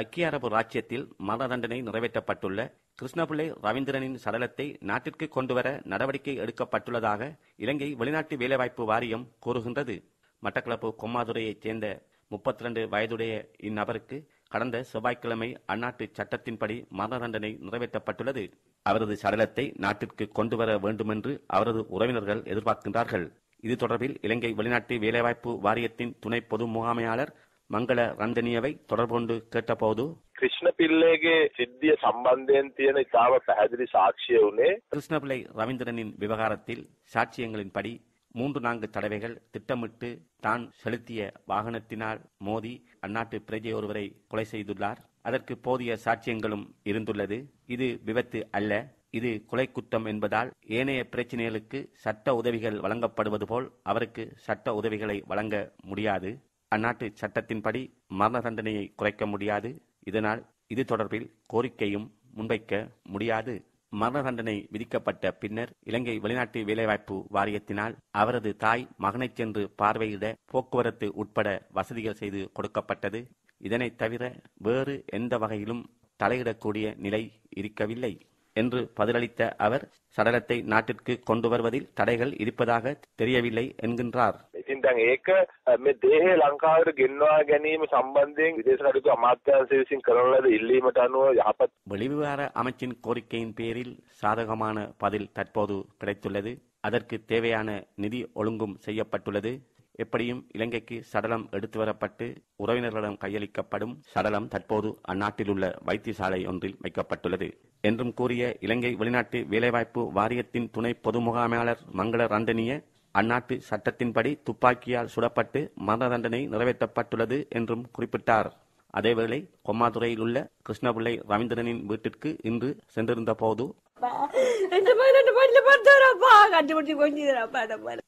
ஐக்கிய அரபு ராச்சியத்தில் மரண தண்டனை நிறைவேற்றப்பட்டுள்ள கிருஷ்ணபிள்ளை ரவீந்திரனின் சடலத்தை நாட்டிற்கு கொண்டுவர நடவடிக்கை எடுக்கப்பட்டுள்ளதாக இலங்கை வெளிநாட்டு வேலைவாய்ப்பு வாரியம் கூறுகின்றது. மட்டக்களப்பு கொம்மாதுரையைச் சேர்ந்த முப்பத்தி ரெண்டு வயதுடைய இந்நபருக்கு கடந்த செவ்வாய்க்கிழமை அந்நாட்டு சட்டத்தின்படி மரண தண்டனை நிறைவேற்றப்பட்டுள்ளது. அவரது சடலத்தை நாட்டிற்கு கொண்டுவர வேண்டுமென்று அவரது உறவினர்கள் எதிர்பார்க்கின்றார்கள். இது தொடர்பில் இலங்கை வெளிநாட்டு வேலைவாய்ப்பு வாரியத்தின் துணை பொது முகாமையாளர் மங்கள ரஞ்சனியவை தொடர்பு கொண்டு கேட்டபோது ක්‍රිෂ්ණ පිල්ලේගේ සිද්ධිය සම්බන්ධයෙන් තියෙන ඉතාම පැහැදිලි සාක්ෂිය වුණේ கிருஷ்ணபிள்ளை ரவீந்திரனின் விவகாரத்தில் சாட்சியங்களின்படி மூன்று நான்கு தடவைகள் திட்டமிட்டு தான் செலுத்திய வாகனத்தினால் மோதி அந்நாட்டு பிரஜை ஒருவரை கொலை செய்துள்ளார் அதற்கு போதிய சாட்சியங்களும் இருந்துள்ளது இது விபத்து அல்ல இது கொலை குற்றம் என்பதால் ஏனைய பிரச்சனைகளுக்கு சட்ட உதவிகள் வழங்கப்படுவது போல் அவருக்கு சட்ட உதவிகளை வழங்க முடியாது அந்நாட்டு சட்டத்தின்படி மரண தண்டனையை குறைக்க முடியாது. இதனால் இது தொடர்பில் கோரிக்கையும் முன்வைக்க முடியாது. மரண தண்டனை விதிக்கப்பட்ட பின்னர் இலங்கை வெளிநாட்டு வேலைவாய்ப்பு வாரியத்தினால் அவரது தாய் மகனைச் சென்று பார்வையிட போக்குவரத்து உட்பட வசதிகள் செய்து கொடுக்கப்பட்டது. இதனைத் தவிர வேறு எந்த வகையிலும் தலையிடக்கூடிய நிலை இருக்கவில்லை என்று பதிலளித்த அவர் சடலத்தை நாட்டிற்கு கொண்டு வருவதில் தடைகள் இருப்பதாக தெரியவில்லை என்கின்றார். ඉතින් දැන් ඒක අ, මේ දේහය ලංකාවට ගෙන්වා ගැනීම සම්බන්ධයෙන් විදේශ කටයුතු අමාත්‍යාංශය විසින් කරන ලද ඉල්ලීමට අනුව යහපත් வெளிவிவகார அமைச்சின் கோரிக்கையின் பேரில் சாதகமான பதில் தற்போது கிடைத்துள்ளது அதற்கு தேவையான நிதி ஒழுங்கும் செய்யப்பட்டுள்ளது எப்படியும் இலங்கைக்கு சடலம் எடுத்து வரப்பட்டு உறவினர்களிடம் கையளிக்கப்படும் சடலம் தற்போது அந்நாட்டிலுள்ள வைத்தியசாலை ஒன்றில் வைக்கப்பட்டுள்ளது என்றும் கூறிய இலங்கை வெளிநாட்டு வேலைவாய்ப்பு வாரியத்தின் துணை பொது முகாமையாளர் மங்கள ரந்தனிய அந்நாட்டு சட்டத்தின்படி துப்பாக்கியால் சுடப்பட்டு மரண தண்டனை நிறைவேற்றப்பட்டுள்ளது என்றும் குறிப்பிட்டார். அதேவேளை கொம்மாதுரையில் உள்ள கிருஷ்ணபிள்ளை ரவீந்திரனின் வீட்டிற்கு இன்று சென்றிருந்த போது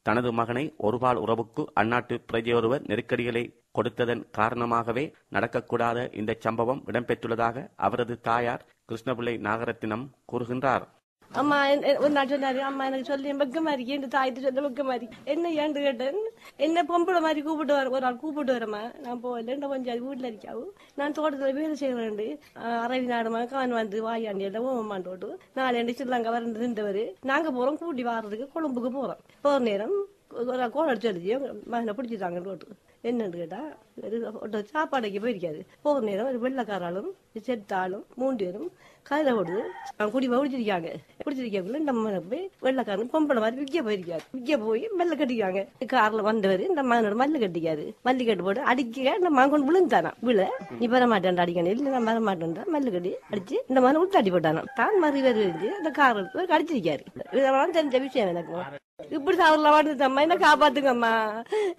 தனது மகனை ஒருபால் உறவுக்கு அந்நாட்டு பிரஜையொருவர் நெருக்கடிகளை கொடுத்ததன் காரணமாகவே நடக்கக்கூடாத இந்த சம்பவம் இடம்பெற்றுள்ளதாக அவரது தாயார் கிருஷ்ணபிள்ளை நாகரத்தினம் கூறுகின்றார். அம்மா ஒரு நாள் சொன்னாரு அம்மா எனக்கு சொல்லி பக்க மாதிரி என் தாய்த்து சொல்ல பக்க மாதிரி. என்ன ஏண்டு கேட்டேன்? என்ன பொம்பளை மாதிரி கூப்பிட்டு வர ஒரு நாள் கூப்பிட்டு வரமா நான் போகல என்ன கொஞ்சம் வீட்டுல இருக்காவு நான் தோட்டத்துல வேலை செய்யறேன் அரவி நாடுமா கான் வந்து வாயாண்டி எல்லாம் ஓமாண்டோட்டு நாலு ரெண்டு சில்லாங்க வர இருந்தவர் நாங்க போறோம் கூட்டி வாரதுக்கு கொழும்புக்கு போறோம். போற நேரம் கோலம் கோல் அடிச்சு மகனை பிடிச்சிட்டாங்க ரோட்டு என்னன்னு கேட்டா ஒரு சாப்பாடைக்கு போயிருக்காது போகிற நேரம் ஒரு வெள்ளக்காராலும் செத்தாலும் மூன்று பேரும் கதில ஓடுது அவன் குடி குடிச்சிருக்காங்க. குடிச்சிருக்கக்குள்ள நம்ம போய் வெள்ளக்காரன் பொம்பளை மாதிரி விற்க போயிருக்காரு. விற்க போய் மெல்ல கட்டிக்காங்க. கார்ல வந்தவர் இந்த மகனோட மல்லு கட்டிக்காரு. மல்லு கட்டு போட்டு அடிக்க இந்த மகன் கொண்டு விழுந்தானா விழ. நீ வர மாட்டேன் அடிக்கணும். இல்ல நான் வர மாட்டேன் மல்லு கட்டி அடிச்சு இந்த மகனை உள்தாட்டி போட்டானா தான் மறு வேறு இருந்து இந்த கார் எடுத்து அடிச்சிருக்காரு இதெல்லாம் தெரிஞ்ச விஷயம் எனக்கு. இப்படி சாவரில் வாழ்ந்துட்டம்மா என்ன காப்பாத்துங்கம்மா?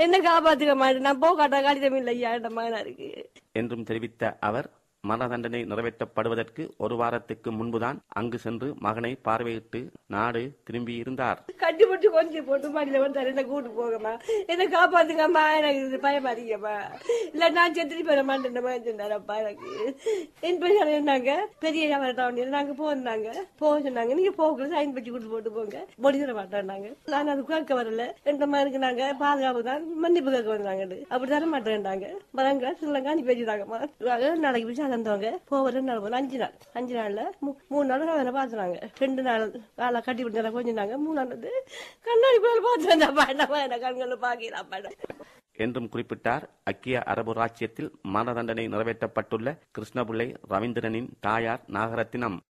என்ன காப்பாத்துக்கம்மா நான் போகாட்டா காலிதம் இல்லையா இந்த மகனா இருக்கு என்றும் தெரிவித்த அவர் மரண தண்டனை நிறைவேற்றப்படுவதற்கு ஒரு வாரத்துக்கு முன்புதான் அங்கு சென்று மகனை பார்வையிட்டு நாடு திரும்பியிருந்தார். கட்டி போட்டு கொஞ்சம் போட்டு மாடியில வந்து என்ன கூட்டு போகமா என்ன காப்பாத்துங்கம்மா. எனக்கு பயம் பயமா இல்ல நான் செத்துட்டு போற மாட்டேன் சொன்னாரப்பா எனக்கு என் பெரிய என்னங்க பெரிய வியாபாரம் நாங்க போனாங்க போக சொன்னாங்க. நீங்க போகல சைன் பட்டி கொடுத்து போட்டு போங்க. முடிஞ்சிட மாட்டேன்னாங்க நான் அது கேட்க வரல. எந்த மாதிரி நாங்க பாதுகாப்பு தான் மன்னிப்பு கேட்க வந்தாங்க அப்படி தர மாட்டேன்டாங்க வராங்க. சிலங்க அனுப்பி வச்சுட்டாங்கம்மா நாளைக்கு பிடிச்சா தந்தவங்க போக ரெண்டு நாள் போகணும் அஞ்சு நாள். அஞ்சு நாள்ல மூ- மூணு நாள் அவனை பார்த்துனாங்க. ரெண்டு நாள் காலை கட்டி பிடிச்சா கொஞ்சம் மூணு நாள் வந்து கண்ணாடி போல பாத்துருந்தா பாண்டமா என்ன கண்களை பாக்கலாம் பாடம் என்றும் குறிப்பிட்டார் அக்கிய அரபு ராச்சியத்தில் மரண தண்டனை நிறைவேற்றப்பட்டுள்ள கிருஷ்ணபிள்ளை ரவீந்திரனின் தாயார் நாகரத்தினம்.